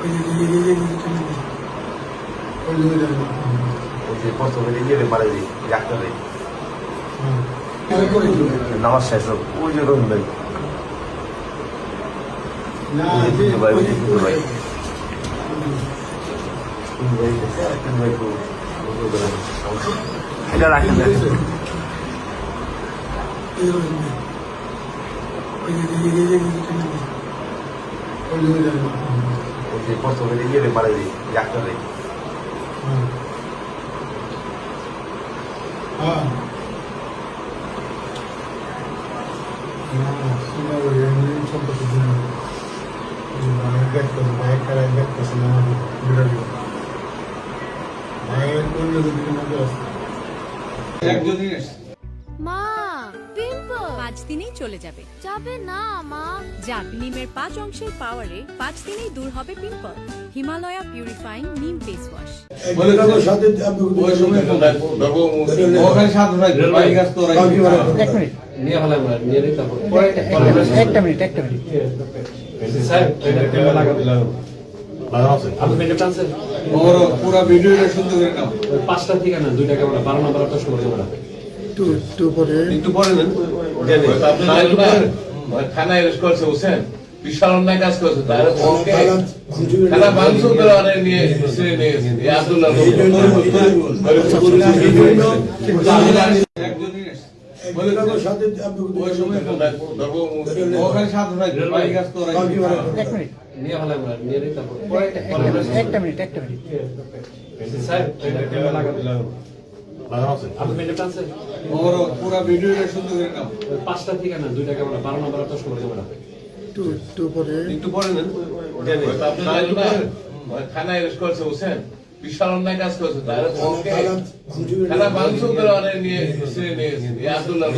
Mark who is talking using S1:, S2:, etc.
S1: ওই নামাজ শেষ ওই যে রহিম ভাই ভাই সমস্যা। এটা রাখেন না। ওই যে প্রথমে ইয়ে মারা দিই ডাক্তারে
S2: মা পিম্পল
S3: পাঁচ দিনেই চলে যাবে।
S2: যাবে না মা।
S3: যাক নিমের পাঁচ অংশের পাওয়ারে পাঁচ দিনেই দূর হবে pimple Himalaya purifying neem face wash
S4: ওখানে সাত ভাই ভাই গাছ তো ওরাই
S5: এক মিনিট।
S6: নিয়ে ফেলাই নিয়ে দিই তারপর।
S5: একটা মিনিট একটা মিনিট?
S4: পুরা ভিডিওটা সুন্দর করে নাও।
S6: পাঁচটা ঠিকানা, দুইটা ক্যামেরা, বারো নাম্বার দশ নম্বর ক্যামেরা।
S5: একটু একটু পরে
S4: একটু পরে নেন
S7: থানা অ্যারেস্ট করছে বুঝছেন বিশাল অন্যায় কাজ করছে তার ফোনকে থানা ভাঙচুর করে অনেক নিয়ে ছিঁড়ে নিয়ে গেছে আব্দুল্লাহ।
S5: একটা মিনিট একটা মিনিট
S4: পুরা ভিডিওটা সুন্দর করে নাও
S6: পাঁচটা ঠিকানা, দুইটা ক্যামেরা, বারো নাম্বার দশ নম্বর ক্যামেরা।
S5: একটু পরে
S4: একটু পরে নেন
S7: থানা অ্যারেস্ট করছে বুঝছেন বিশাল অন্যায় কাজ করছে তার ফোনকে থানা ভাঙচুর করে অনেক নিয়ে নিয়ে আব্দুল্লাহ